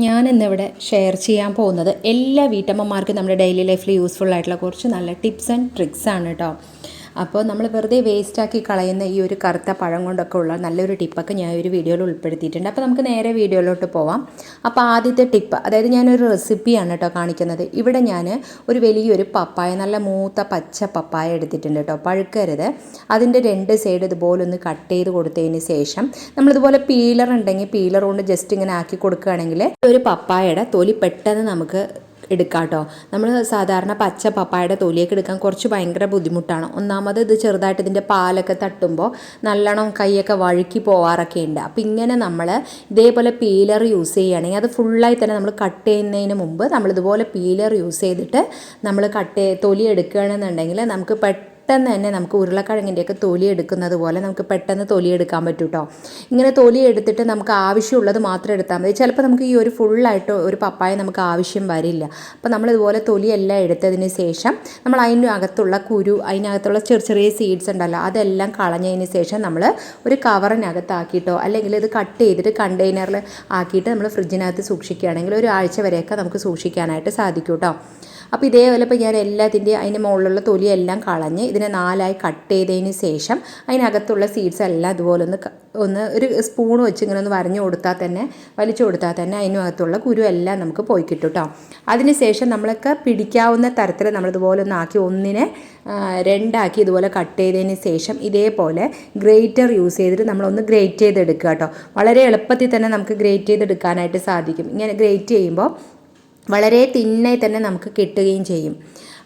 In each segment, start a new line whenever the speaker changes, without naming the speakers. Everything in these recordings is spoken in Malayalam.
ഞാൻ ഇന്നിവിടെ ഷെയർ ചെയ്യാൻ പോകുന്നത് എല്ലാ വീട്ടമ്മമാർക്കും നമ്മുടെ ഡെയിലി ലൈഫിൽ യൂസ്ഫുൾ ആയിട്ടുള്ള കുറച്ച് നല്ല ടിപ്സ് ആൻഡ് ട്രിക്സ് ആണ് കേട്ടോ അപ്പോൾ നമ്മൾ വെറുതെ വേസ്റ്റാക്കി കളയുന്ന ഈ ഒരു കറുത്ത പഴം കൊണ്ടൊക്കെ ഉള്ള നല്ലൊരു ടിപ്പൊക്കെ ഞാൻ ഒരു വീഡിയോയിൽ ഉൾപ്പെടുത്തിയിട്ടുണ്ട്. അപ്പോൾ നമുക്ക് നേരെ വീഡിയോയിലോട്ട് പോവാം. അപ്പോൾ ആദ്യത്തെ ടിപ്പ് അതായത് ഞാനൊരു റെസിപ്പിയാണ് കേട്ടോ കാണിക്കുന്നത്. ഇവിടെ ഞാൻ ഒരു വലിയൊരു പപ്പായ നല്ല മൂത്ത പച്ച പപ്പായ എടുത്തിട്ടുണ്ട് കേട്ടോ. പഴുക്കരുത്. അതിന്റെ രണ്ട് സൈഡ് ഇതുപോലെ ഒന്ന് കട്ട് ചെയ്ത് കൊടുത്തതിന് ശേഷം നമ്മളിതുപോലെ പീലർ ഉണ്ടെങ്കിൽ പീലർ കൊണ്ട് ജസ്റ്റ് ഇങ്ങനെ ആക്കി കൊടുക്കുകയാണെങ്കിൽ ഒരു പപ്പായയുടെ തൊലി പെട്ടെന്ന് നമുക്ക് എടുക്കാം കേട്ടോ നമ്മൾ സാധാരണ പച്ച പപ്പായയുടെ തൊലിയൊക്കെ എടുക്കാൻ കുറച്ച് ഭയങ്കര ബുദ്ധിമുട്ടാണ്. ഒന്നാമത് ഇത് ചെറുതായിട്ട് ഇതിന്റെ പാലൊക്കെ തട്ടുമ്പോൾ നല്ലോണം കൈയൊക്കെ വഴുക്കി പോവാറൊക്കെ ഉണ്ട്. അപ്പോൾ ഇങ്ങനെ നമ്മൾ ഇതേപോലെ പീലർ യൂസ് ചെയ്യുകയാണെങ്കിൽ അത് ഫുള്ളായി തന്നെ നമ്മൾ കട്ട് ചെയ്യുന്നതിന് മുമ്പ് നമ്മളിതുപോലെ പീലർ യൂസ് ചെയ്തിട്ട് നമ്മൾ കട്ട് തൊലി എടുക്കുകയാണെന്നുണ്ടെങ്കിൽ നമുക്ക് പെട്ടെന്ന് പെട്ടെന്ന് തന്നെ നമുക്ക് ഉരുളക്കിഴങ്ങിന്റെയൊക്കെ തൊലി എടുക്കുന്നത് പോലെ നമുക്ക് പെട്ടെന്ന് തൊലി എടുക്കാൻ പറ്റും കേട്ടോ ഇങ്ങനെ തൊലി എടുത്തിട്ട് നമുക്ക് ആവശ്യമുള്ളത് മാത്രം എടുത്താൽ മതി. ചിലപ്പോൾ നമുക്ക് ഈ ഒരു ഫുള്ളായിട്ട് ഒരു പപ്പായ നമുക്ക് ആവശ്യം വരില്ല. അപ്പോൾ നമ്മളിതുപോലെ തൊലിയെല്ലാം എടുത്തതിന് ശേഷം നമ്മൾ അതിന്റെ അകത്തുള്ള കുരു അതിനകത്തുള്ള ചെറിയ ചെറിയ സീഡ്സ് ഉണ്ടല്ലോ അതെല്ലാം കളഞ്ഞതിന് ശേഷം നമ്മൾ ഒരു കവറിനകത്താക്കിയിട്ടോ അല്ലെങ്കിൽ ഇത് കട്ട് ചെയ്തിട്ട് കണ്ടെയ്നറിൽ ആക്കിയിട്ട് നമ്മൾ ഫ്രിഡ്ജിനകത്ത് സൂക്ഷിക്കുകയാണെങ്കിൽ ഒരു ആഴ്ച വരെയൊക്കെ നമുക്ക് സൂക്ഷിക്കാനായിട്ട് സാധിക്കും കേട്ടോ അപ്പോൾ ഇതേപോലെ ഇപ്പോൾ ഞാൻ എല്ലാത്തിന്റെയും അതിന്റെ മുകളിലുള്ള തൊലിയെല്ലാം കളഞ്ഞ് ഇതിനെ നാലായി കട്ട് ചെയ്തതിന് ശേഷം അതിനകത്തുള്ള സീഡ്സ് എല്ലാം അതുപോലെ ഒന്ന് ഒന്ന് ഒരു സ്പൂൺ വെച്ച് ഇങ്ങനെ ഒന്ന് വരഞ്ഞു കൊടുത്താൽ തന്നെ വലിച്ചു കൊടുത്താൽ തന്നെ അതിനകത്തുള്ള കുരു എല്ലാം നമുക്ക് പോയി കിട്ടും കേട്ടോ അതിന് ശേഷം നമ്മളൊക്കെ പിടിക്കാവുന്ന തരത്തിൽ നമ്മളിതുപോലെ ഒന്ന് ആക്കി ഒന്നിനെ രണ്ടാക്കി ഇതുപോലെ കട്ട് ചെയ്തതിന് ശേഷം ഇതേപോലെ ഗ്രേറ്റർ യൂസ് ചെയ്തിട്ട് നമ്മളൊന്ന് ഗ്രേറ്റ് ചെയ്തെടുക്കുക കേട്ടോ വളരെ എളുപ്പത്തിൽ തന്നെ നമുക്ക് ഗ്രേറ്റ് ചെയ്തെടുക്കാനായിട്ട് സാധിക്കും. ഇങ്ങനെ ഗ്രേറ്റ് ചെയ്യുമ്പോൾ വളരെ തിന്നായി തന്നെ നമുക്ക് കിട്ടുകയും ചെയ്യും.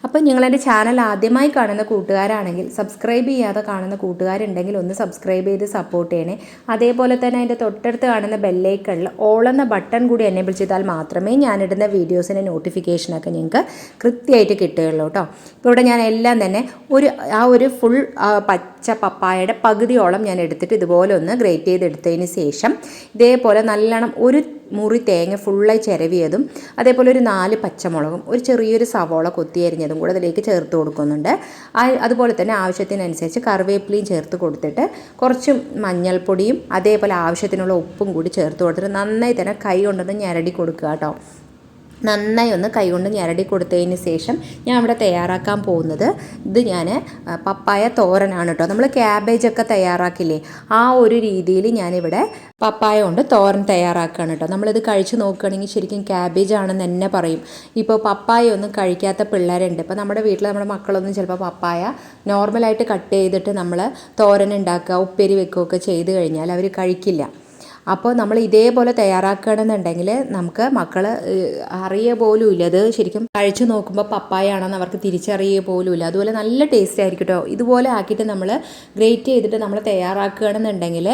അപ്പോൾ നിങ്ങളെന്റെ ചാനൽ ആദ്യമായി കാണുന്ന കൂട്ടുകാരാണെങ്കിൽ സബ്സ്ക്രൈബ് ചെയ്യാതെ കാണുന്ന കൂട്ടുകാരുണ്ടെങ്കിൽ ഒന്ന് സബ്സ്ക്രൈബ് ചെയ്ത് സപ്പോർട്ട് ചെയ്യണേ. അതേപോലെ തന്നെ അതിന്റെ തൊട്ടടുത്ത് കാണുന്ന ബെല്ലൈക്കണിൽ ഓൾ എന്ന ബട്ടൺ കൂടി എനേബിൾ ചെയ്താൽ മാത്രമേ ഞാനിടുന്ന വീഡിയോസിന്റെ നോട്ടിഫിക്കേഷനൊക്കെ നിങ്ങൾക്ക് കൃത്യമായിട്ട് കിട്ടുകയുള്ളൂ കേട്ടോ ഇപ്പോൾ ഇവിടെ ഞാൻ എല്ലാം തന്നെ ഒരു ആ ഒരു ഫുൾ പച്ച പപ്പായയുടെ പകുതിയോളം ഞാൻ എടുത്തിട്ട് ഇതുപോലെ ഒന്ന് ഗ്രേറ്റ് ചെയ്തെടുത്തതിന് ശേഷം ഇതേപോലെ നല്ലോണം ഒരു മുറി തേങ്ങ ഫുള്ളായി ചിരവിയതും അതേപോലെ ഒരു നാല് പച്ചമുളകും ഒരു ചെറിയൊരു സവോള കൊത്തി അരിഞ്ഞതും കൂടെ അതിലേക്ക് ചേർത്ത് കൊടുക്കുന്നുണ്ട്. അതുപോലെ തന്നെ ആവശ്യത്തിനനുസരിച്ച് കറിവേപ്പിലയും ചേർത്ത് കൊടുത്തിട്ട് കുറച്ച് മഞ്ഞൾപ്പൊടിയും അതേപോലെ ആവശ്യത്തിനുള്ള ഉപ്പും കൂടി ചേർത്ത് കൊടുത്തിട്ട് നന്നായി തന്നെ കൈ കൊണ്ടൊന്ന് ഞരടി കൊടുക്കുക കേട്ടോ. നന്നായി ഒന്ന് കൈകൊണ്ട് ഞരടി കൊടുത്തതിന് ശേഷം ഞാൻ ഇവിടെ തയ്യാറാക്കാൻ പോകുന്നത്. ഇത് ഞാൻ പപ്പായ തോരനാണ് കേട്ടോ. നമ്മൾ ക്യാബേജ് ഒക്കെ തയ്യാറാക്കില്ലേ? ആ ഒരു രീതിയിൽ ഞാനിവിടെ പപ്പായ കൊണ്ട് തോരൻ തയ്യാറാക്കുകയാണ് കേട്ടോ. നമ്മളിത് കഴിച്ച് നോക്കുകയാണെങ്കിൽ ശരിക്കും ക്യാബേജ് ആണെന്ന് തന്നെ പറയും. ഇപ്പോൾ പപ്പായ ഒന്നും കഴിക്കാത്ത പിള്ളേരുണ്ട്. ഇപ്പോൾ നമ്മുടെ വീട്ടിൽ നമ്മുടെ മക്കളൊന്നും ചിലപ്പോൾ പപ്പായ നോർമലായിട്ട് കട്ട് ചെയ്തിട്ട് നമ്മൾ തോരൻ ഉണ്ടാക്കുക ഉപ്പേരി വെക്കുകയൊക്കെ ചെയ്ത് കഴിഞ്ഞാൽ അവർ കഴിക്കില്ല. അപ്പോൾ നമ്മൾ ഇതേപോലെ തയ്യാറാക്കുകയാണെന്നുണ്ടെങ്കിൽ നമുക്ക് മക്കൾ അറിയ പോലും ഇല്ല. അത് ശരിക്കും കഴിച്ചു നോക്കുമ്പോൾ പപ്പായാണെന്ന് അവർക്ക് തിരിച്ചറിയ പോലും ഇല്ല. അതുപോലെ നല്ല ടേസ്റ്റ് ആയിരിക്കും കേട്ടോ ഇതുപോലെ ആക്കിയിട്ട് നമ്മൾ ഗ്രേറ്റ് ചെയ്തിട്ട് നമ്മൾ തയ്യാറാക്കുകയാണെന്നുണ്ടെങ്കിൽ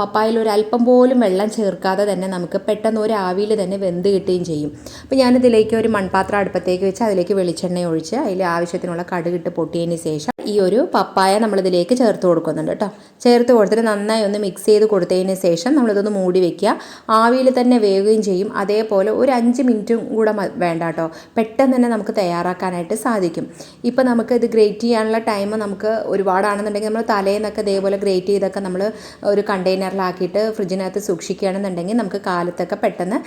പപ്പായയിൽ ഒരു അല്പം പോലും വെള്ളം ചേർക്കാതെ തന്നെ നമുക്ക് പെട്ടെന്ന് ഒരു ആവിയിൽ തന്നെ വെന്ത് കിട്ടുകയും ചെയ്യും. അപ്പോൾ ഞാനിതിലേക്ക് ഒരു മൺപാത്രം അടുപ്പത്തേക്ക് വെച്ച് അതിലേക്ക് വെളിച്ചെണ്ണ ഒഴിച്ച് അതിൽ ആവശ്യത്തിനുള്ള കടുകിട്ട് പൊട്ടിയതിന് ശേഷം ഈ ഒരു പപ്പായ നമ്മളിതിലേക്ക് ചേർത്ത് കൊടുക്കുന്നുണ്ട് കേട്ടോ ചേർത്ത് കൊടുത്തിട്ട് നന്നായി ഒന്ന് മിക്സ് ചെയ്ത് കൊടുത്തതിന് ശേഷം നമ്മളിതൊന്ന് മൂടി വെക്കുക. ആവിയിൽ തന്നെ വേവുകയും ചെയ്യും. അതേപോലെ ഒരു അഞ്ച് മിനിറ്റും കൂടെ വേണ്ട കേട്ടോ. പെട്ടെന്ന് തന്നെ നമുക്ക് തയ്യാറാക്കാനായിട്ട് സാധിക്കും. ഇപ്പോൾ നമുക്ക് ഇത് ഗ്രേറ്റ് ചെയ്യാനുള്ള ടൈം നമുക്ക് ഒരുപാടാണെന്നുണ്ടെങ്കിൽ നമ്മൾ തലേന്നൊക്കെ ഇതേപോലെ ഗ്രേറ്റ് ചെയ്തൊക്കെ നമ്മൾ ഒരു കണ്ടെയ്നറിലാക്കിയിട്ട് ഫ്രിഡ്ജിനകത്ത് സൂക്ഷിക്കുകയാണെന്നുണ്ടെങ്കിൽ നമുക്ക് കാലത്തൊക്കെ പെട്ടെന്ന്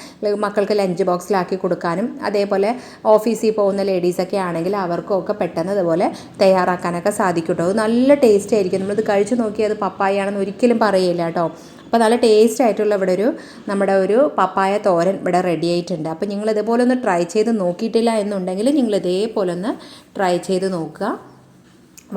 മക്കൾക്ക് ലഞ്ച് ബോക്സിലാക്കി കൊടുക്കാനും അതേപോലെ ഓഫീസിൽ പോകുന്ന ലേഡീസൊക്കെ ആണെങ്കിൽ അവർക്കൊക്കെ പെട്ടെന്ന് ഇതുപോലെ തയ്യാറാക്കാനൊക്കെ സാധിക്കും കേട്ടോ. നല്ല ടേസ്റ്റ് ആയിരിക്കും. നമ്മളിത് കഴിച്ചു നോക്കി അത് പപ്പായാണെന്ന് ഒരിക്കലും പറയില്ല കേട്ടോ. അപ്പോൾ നല്ല ടേസ്റ്റ് ആയിട്ടുള്ള ഇവിടെ ഒരു നമ്മുടെ ഒരു പപ്പായ തോരൻ ഇവിടെ റെഡി ആയിട്ടുണ്ട്. അപ്പോൾ നിങ്ങൾ ഇതുപോലെ ഒന്ന് ട്രൈ ചെയ്ത് നോക്കിയിട്ടില്ല എന്നുണ്ടെങ്കിൽ നിങ്ങൾ ഇതേപോലെ ഒന്ന് ട്രൈ ചെയ്ത് നോക്കുക.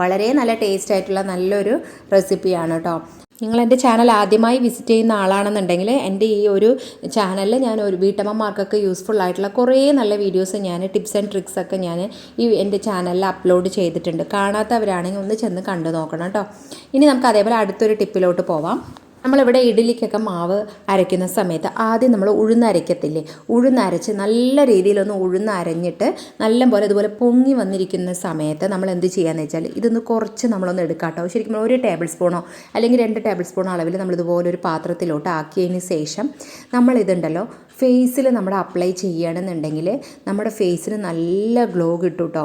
വളരെ നല്ല ടേസ്റ്റ് ആയിട്ടുള്ള നല്ലൊരു റെസിപ്പിയാണ് കേട്ടോ. നിങ്ങൾ എന്റെ ചാനൽ ആദ്യമായി വിസിറ്റ് ചെയ്യുന്ന ആളാണെന്നുണ്ടെങ്കിൽ എന്റെ ഈ ഒരു ചാനലിൽ ഞാൻ ഒരു വീട്ടമ്മമാർക്കൊക്കെ യൂസ്ഫുൾ ആയിട്ടുള്ള കുറേ നല്ല വീഡിയോസ് ഞാൻ ടിപ്സ് ആൻഡ് ട്രിക്സ് ഒക്കെ ഞാൻ ഈ എന്റെ ചാനലിൽ അപ്ലോഡ് ചെയ്തിട്ടുണ്ട്. കാണാത്തവരാണെങ്കിൽ ഒന്ന് ചെന്ന് കണ്ടു നോക്കണം കേട്ടോ. ഇനി നമുക്ക് അതേപോലെ അടുത്തൊരു ടിപ്പിലോട്ട് പോവാം. നമ്മളിവിടെ ഇഡ്ഡലിക്കൊക്കെ മാവ് അരയ്ക്കുന്ന സമയത്ത് ആദ്യം നമ്മൾ ഉഴുന്നരയ്ക്കത്തില്ലേ? ഉഴുന്നരച്ച് നല്ല രീതിയിലൊന്ന് ഉഴുന്നരഞ്ഞിട്ട് നല്ല പോലെ അതുപോലെ പൊങ്ങി വന്നിരിക്കുന്ന സമയത്ത് നമ്മൾ എന്ത് ചെയ്യാന്ന് വെച്ചാൽ ഇതൊന്ന് കുറച്ച് നമ്മളൊന്ന് എടുക്കാട്ടോ. ശരിക്കും ഒരു ടേബിൾ സ്പൂണോ അല്ലെങ്കിൽ രണ്ട് ടേബിൾ സ്പൂണോ അളവിൽ നമ്മളിതുപോലെ ഒരു പാത്രത്തിലോട്ട് ആക്കിയതിന് ശേഷം നമ്മളിതുണ്ടല്ലോ ഫേസിൽ നമ്മൾ അപ്ലൈ ചെയ്യുകയാണെന്നുണ്ടെങ്കിൽ നമ്മുടെ ഫേസിന് നല്ല ഗ്ലോ കിട്ടും കേട്ടോ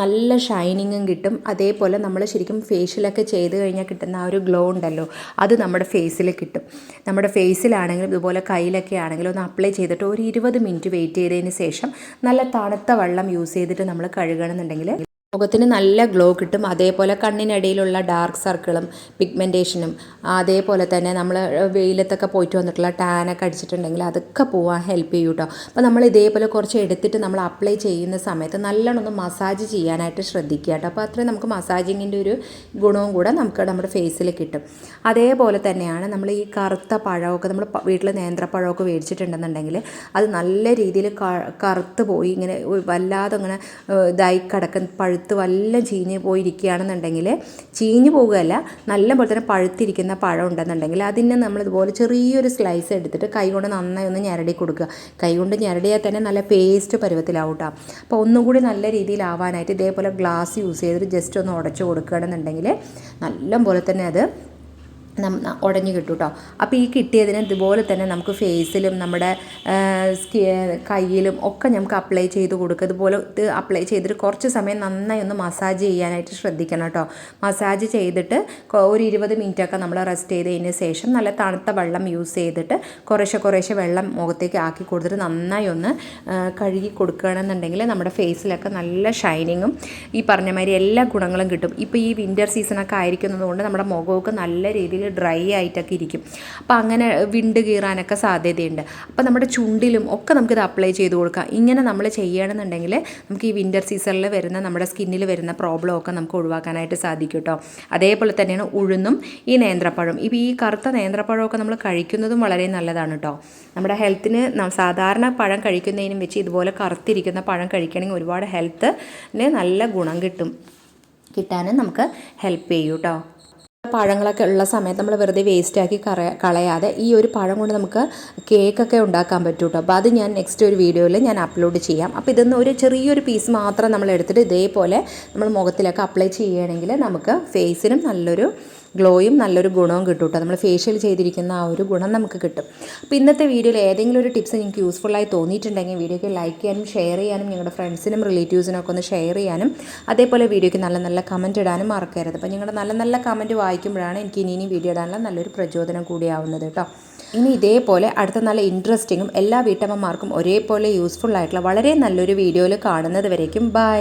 നല്ല ഷൈനിങ്ങും കിട്ടും. അതേപോലെ നമ്മൾ ശരിക്കും ഫേഷ്യലൊക്കെ ചെയ്ത് കഴിഞ്ഞാൽ കിട്ടുന്ന ആ ഒരു ഗ്ലോ ഉണ്ടല്ലോ. അത് നമ്മുടെ ഫേസ് ഫേസിൽ കിട്ടും. നമ്മുടെ ഫേസിലാണെങ്കിലും ഇതുപോലെ കയ്യിലൊക്കെ ആണെങ്കിലും ഒന്ന് അപ്ലൈ ചെയ്തിട്ട് ഒരു ഇരുപത് മിനിറ്റ് വെയിറ്റ് ചെയ്തതിന് ശേഷം നല്ല തണുത്ത വെള്ളം യൂസ് ചെയ്തിട്ട് നമ്മൾ കഴുകണമെന്നുണ്ടെങ്കിൽ മുഖത്തിന് നല്ല ഗ്ലോ കിട്ടും. അതേപോലെ കണ്ണിനടിയിലുള്ള ഡാർക്ക് സർക്കിളും പിഗ്മെന്റേഷനും അതേപോലെ തന്നെ നമ്മൾ വെയിലത്തൊക്കെ പോയിട്ട് വന്നിട്ടുള്ള ടാനൊക്കെ അടിച്ചിട്ടുണ്ടെങ്കിൽ അതൊക്കെ പോവാൻ ഹെൽപ്പ് ചെയ്യും കേട്ടോ അപ്പോൾ നമ്മൾ ഇതേപോലെ കുറച്ച് എടുത്തിട്ട് നമ്മൾ അപ്ലൈ ചെയ്യുന്ന സമയത്ത് നല്ലോണം ഒന്ന് മസാജ് ചെയ്യാനായിട്ട് ശ്രദ്ധിക്കുക കേട്ടോ അപ്പോൾ അത്രയും നമുക്ക് മസാജിങ്ങിന്റെ ഒരു ഗുണവും കൂടെ നമുക്ക് നമ്മുടെ ഫേസിൽ കിട്ടും. അതേപോലെ തന്നെയാണ് നമ്മൾ ഈ കറുത്ത പഴമൊക്കെ നമ്മൾ വീട്ടിൽ നേന്ത്രപ്പഴമൊക്കെ മേടിച്ചിട്ടുണ്ടെന്നുണ്ടെങ്കിൽ അത് നല്ല രീതിയിൽ കറുത്ത് പോയി ഇങ്ങനെ വല്ലാതെ ഇങ്ങനെ ഇതായി കിടക്കുന്ന പഴുത്ത് വല്ല ചീഞ്ഞ് പോയിരിക്കുകയാണെന്നുണ്ടെങ്കിൽ ചീഞ്ഞ് പോകുകയല്ല നല്ല പോലെ തന്നെ പഴുത്തിരിക്കുന്ന പഴം ഉണ്ടെന്നുണ്ടെങ്കിൽ അതിനെ നമ്മളിതുപോലെ ചെറിയൊരു സ്ലൈസ് എടുത്തിട്ട് കൈ കൊണ്ട് നന്നായി ഒന്ന് ഞരടി കൊടുക്കുക. കൈ കൊണ്ട് ഞരടിയാൽ തന്നെ നല്ല പേസ്റ്റ് പരുവത്തിലാവും കേട്ടോ അപ്പോൾ ഒന്നും കൂടി നല്ല രീതിയിലാവാനായിട്ട് ഇതേപോലെ ഗ്ലാസ് യൂസ് ചെയ്തിട്ട് ജസ്റ്റ് ഒന്ന് ഉടച്ചു കൊടുക്കുകയാണെന്നുണ്ടെങ്കിൽ നല്ല പോലെ തന്നെ അത് ഉടഞ്ഞു കിട്ടും കേട്ടോ അപ്പോൾ ഈ കിട്ടിയതിന് ഇതുപോലെ തന്നെ നമുക്ക് ഫേസിലും നമ്മുടെ സ്കി കയ്യിലും ഒക്കെ നമുക്ക് അപ്ലൈ ചെയ്ത് കൊടുക്കുക ഇതുപോലെ ഇത് അപ്ലൈ ചെയ്തിട്ട് കുറച്ച് സമയം നന്നായി ഒന്ന് മസാജ് ചെയ്യാനായിട്ട് ശ്രദ്ധിക്കണം കേട്ടോ. മസാജ് ചെയ്തിട്ട് ഒരു ഇരുപത് മിനിറ്റൊക്കെ നമ്മൾ റെസ്റ്റ് ചെയ്തതിന് ശേഷം നല്ല തണുത്ത വെള്ളം യൂസ് ചെയ്തിട്ട് കുറേശ്ശെ കുറേശ്ശെ വെള്ളം മുഖത്തേക്ക് ആക്കി കൊടുത്തിട്ട് നന്നായി ഒന്ന് കഴുകി കൊടുക്കുകയാണെന്നുണ്ടെങ്കിൽ നമ്മുടെ ഫേസിലൊക്കെ നല്ല ഷൈനിങ്ങും ഈ പറഞ്ഞ മാതിരി എല്ലാ ഗുണങ്ങളും കിട്ടും. ഇപ്പോൾ ഈ വിന്റർ സീസണൊക്കെ ആയിരിക്കുന്നതുകൊണ്ട് നമ്മുടെ മുഖമൊക്കെ നല്ല രീതിയിൽ ഡ്രൈ ആയിട്ടൊക്കെ ഇരിക്കും. അപ്പോൾ അങ്ങനെ വിണ്ട് കീറാനൊക്കെ സാധ്യതയുണ്ട്. അപ്പോൾ നമ്മുടെ ചുണ്ടിലും ഒക്കെ നമുക്കിത് അപ്ലൈ ചെയ്ത് കൊടുക്കാം. ഇങ്ങനെ നമ്മൾ ചെയ്യണമെന്നുണ്ടെങ്കിൽ നമുക്ക് ഈ വിന്റർ സീസണിൽ വരുന്ന നമ്മുടെ സ്കിന്നിൽ വരുന്ന പ്രോബ്ലം ഒക്കെ നമുക്ക് ഒഴിവാക്കാനായിട്ട് സാധിക്കും കേട്ടോ അതേപോലെ തന്നെയാണ് ഉഴുന്നും ഈ നേന്ത്രപ്പഴം. ഇപ്പോൾ ഈ കറുത്ത നേന്ത്രപ്പഴമൊക്കെ നമ്മൾ കഴിക്കുന്നതും വളരെ നല്ലതാണ് കേട്ടോ നമ്മുടെ ഹെൽത്തിന് സാധാരണ പഴം കഴിക്കുന്നതിനും വെച്ച് ഇതുപോലെ കറുത്തിരിക്കുന്ന പഴം കഴിക്കണമെങ്കിൽ ഒരുപാട് ഹെൽത്തിന് നല്ല ഗുണം കിട്ടും. കിട്ടാനും നമുക്ക് ഹെൽപ്പ് ചെയ്യൂ കേട്ടോ പഴങ്ങളൊക്കെ ഉള്ള സമയത്ത് നമ്മൾ വെറുതെ വേസ്റ്റാക്കി കളയാതെ ഈ ഒരു പഴം കൊണ്ട് നമുക്ക് കേക്കൊക്കെ ഉണ്ടാക്കാൻ പറ്റും കേട്ടോ അപ്പോൾ അത് ഞാൻ നെക്സ്റ്റ് ഒരു വീഡിയോയിൽ ഞാൻ അപ്ലോഡ് ചെയ്യാം. അപ്പോൾ ഇതൊന്ന് ഒരു ചെറിയൊരു പീസ് മാത്രം നമ്മൾ എടുത്തിട്ട് ഇതേപോലെ നമ്മൾ മുഖത്തിലൊക്കെ അപ്ലൈ ചെയ്യുകയാണെങ്കിൽ നമുക്ക് ഫേസിനും നല്ലൊരു ഗ്ലോയും നല്ലൊരു ഗുണവും കിട്ടും കേട്ടോ. നമ്മൾ ഫേഷ്യൽ ചെയ്തിരിക്കുന്ന ആ ഒരു ഗുണം നമുക്ക് കിട്ടും. അപ്പോൾ ഇന്നത്തെ വീഡിയോയിൽ ഏതെങ്കിലും ഒരു ടിപ്സ് നിങ്ങൾക്ക് യൂസ്ഫുള്ളായി തോന്നിയിട്ടുണ്ടെങ്കിൽ വീഡിയോയ്ക്ക് ലൈക്ക് ചെയ്യാനും ഷെയർ ചെയ്യാനും ഞങ്ങളുടെ ഫ്രണ്ട്സിനും റിലേറ്റീവ്സിനും ഒക്കെ ഒന്ന് ഷെയർ ചെയ്യാനും അതേപോലെ വീഡിയോയ്ക്ക് നല്ല നല്ല കമന്റ് ഇടാനും മറക്കരുത്. അപ്പോൾ നിങ്ങളുടെ നല്ല നല്ല കമന്റ് വായിക്കുമ്പോഴാണ് എനിക്ക് ഇനി ഇനി വീഡിയോ ഇടാനുള്ള നല്ലൊരു പ്രചോദനം കൂടിയാവുന്നത് കേട്ടോ. ഇനി ഇതേപോലെ അടുത്ത നല്ല ഇൻട്രസ്റ്റിങ്ങും എല്ലാ വീട്ടമ്മമാർക്കും ഒരേപോലെ യൂസ്ഫുൾ ആയിട്ടുള്ള വളരെ നല്ലൊരു വീഡിയോയിൽ കാണുന്നത് വരേക്കും. ബൈ